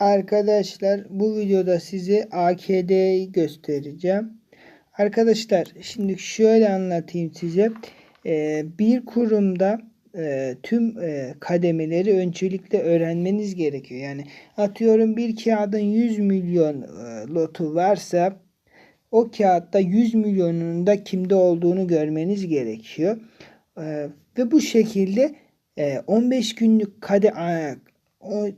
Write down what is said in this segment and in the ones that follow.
Arkadaşlar bu videoda size AKD'yi göstereceğim. Arkadaşlar şimdi şöyle anlatayım size. Ee, bir kurumda e, tüm e, kademeleri öncelikle öğrenmeniz gerekiyor. Yani atıyorum bir kağıdın 100 milyon e, lotu varsa o kağıtta 100 milyonunun da kimde olduğunu görmeniz gerekiyor. Ee, ve bu şekilde e, 15 günlük kade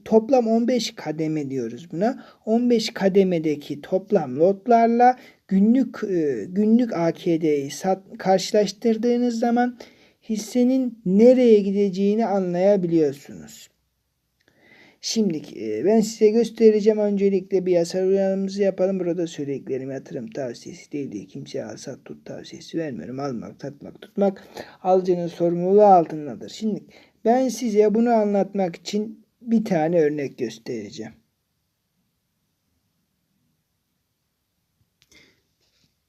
toplam 15 kademe diyoruz buna. 15 kademedeki toplam lotlarla günlük e, günlük AKD'yi karşılaştırdığınız zaman hissenin nereye gideceğini anlayabiliyorsunuz. Şimdi e, ben size göstereceğim. Öncelikle bir yasal uyarımızı yapalım. Burada söylediklerim yatırım tavsiyesi değil diye kimseye al sat tut tavsiyesi vermiyorum. Almak, satmak, tutmak alıcının sorumluluğu altındadır. Şimdi ben size bunu anlatmak için bir tane örnek göstereceğim.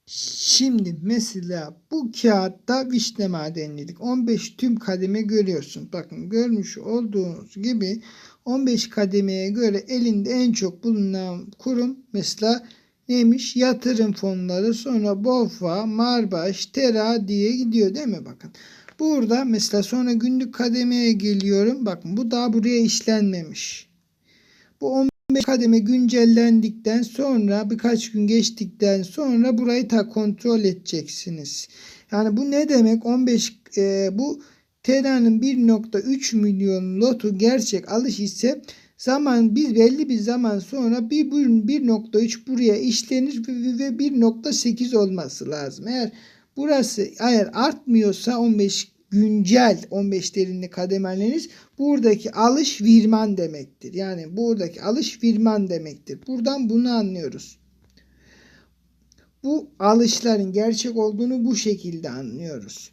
Şimdi mesela bu kağıtta vişne madenlilik 15 tüm kademe görüyorsun. Bakın görmüş olduğunuz gibi 15 kademeye göre elinde en çok bulunan kurum mesela neymiş? Yatırım fonları sonra BOFA, Marbaş, Tera diye gidiyor değil mi? Bakın. Burada mesela sonra günlük kademeye geliyorum. Bakın bu daha buraya işlenmemiş. Bu 15 kademe güncellendikten sonra birkaç gün geçtikten sonra burayı ta kontrol edeceksiniz. Yani bu ne demek? 15 e, bu TL'nin 1.3 milyon lotu gerçek alış ise zaman biz belli bir zaman sonra bir 1.3 buraya işlenir ve 1.8 olması lazım. Eğer burası eğer artmıyorsa 15 güncel 15 derinli kademeleriniz buradaki alış virman demektir. Yani buradaki alış virman demektir. Buradan bunu anlıyoruz. Bu alışların gerçek olduğunu bu şekilde anlıyoruz.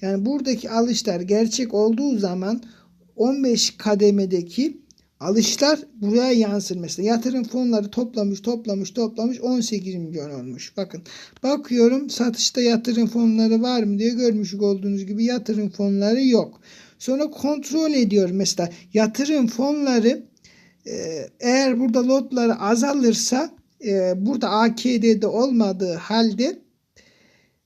Yani buradaki alışlar gerçek olduğu zaman 15 kademedeki alışlar buraya yansır. Mesela yatırım fonları toplamış toplamış toplamış 18 milyon olmuş. Bakın bakıyorum satışta yatırım fonları var mı diye görmüş olduğunuz gibi yatırım fonları yok. Sonra kontrol ediyor mesela yatırım fonları e, eğer burada lotları azalırsa e, burada AKD'de olmadığı halde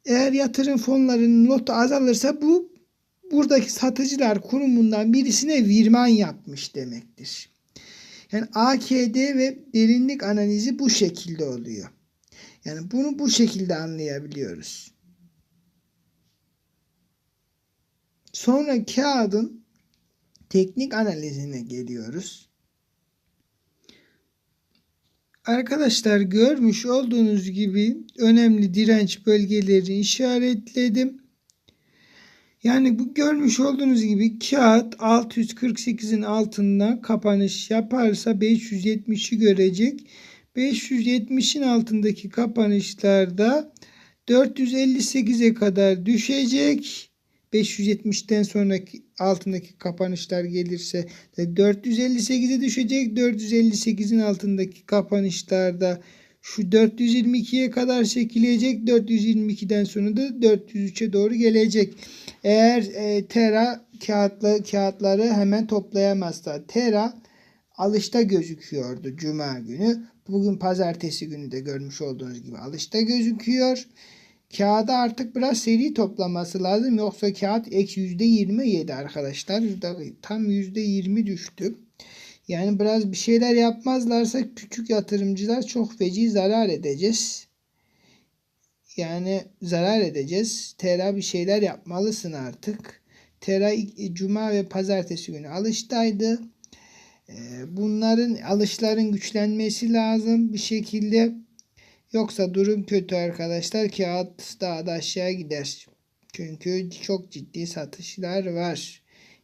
eğer yatırım fonlarının lotu azalırsa bu buradaki satıcılar kurumundan birisine virman yapmış demektir. Yani AKD ve derinlik analizi bu şekilde oluyor. Yani bunu bu şekilde anlayabiliyoruz. Sonra kağıdın teknik analizine geliyoruz. Arkadaşlar görmüş olduğunuz gibi önemli direnç bölgeleri işaretledim. Yani bu görmüş olduğunuz gibi kağıt 648'in altında kapanış yaparsa 570'i görecek. 570'in altındaki kapanışlarda 458'e kadar düşecek. 570'ten sonraki altındaki kapanışlar gelirse 458'e düşecek. 458'in altındaki kapanışlarda şu 422'ye kadar çekilecek. 422'den sonra da 403'e doğru gelecek. Eğer e, Tera kağıtlı, kağıtları hemen toplayamazsa Tera alışta gözüküyordu Cuma günü. Bugün pazartesi günü de görmüş olduğunuz gibi alışta gözüküyor. Kağıda artık biraz seri toplaması lazım. Yoksa kağıt eksi %27 arkadaşlar. Tam %20 düştü. Yani biraz bir şeyler yapmazlarsa küçük yatırımcılar çok feci zarar edeceğiz. Yani zarar edeceğiz. Tera bir şeyler yapmalısın artık. Tera cuma ve pazartesi günü alıştaydı. Ee, bunların alışların güçlenmesi lazım bir şekilde. Yoksa durum kötü arkadaşlar. Kağıt daha da aşağı gider. Çünkü çok ciddi satışlar var.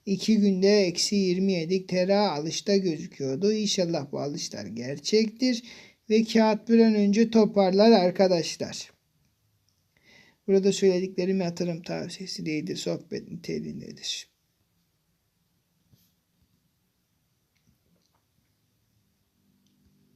2 günde eksi 27 tera alışta gözüküyordu. İnşallah bu alışlar gerçektir. Ve kağıt bir an önce toparlar arkadaşlar. Burada söylediklerim yatırım tavsiyesi değildir. Sohbet niteliğindedir.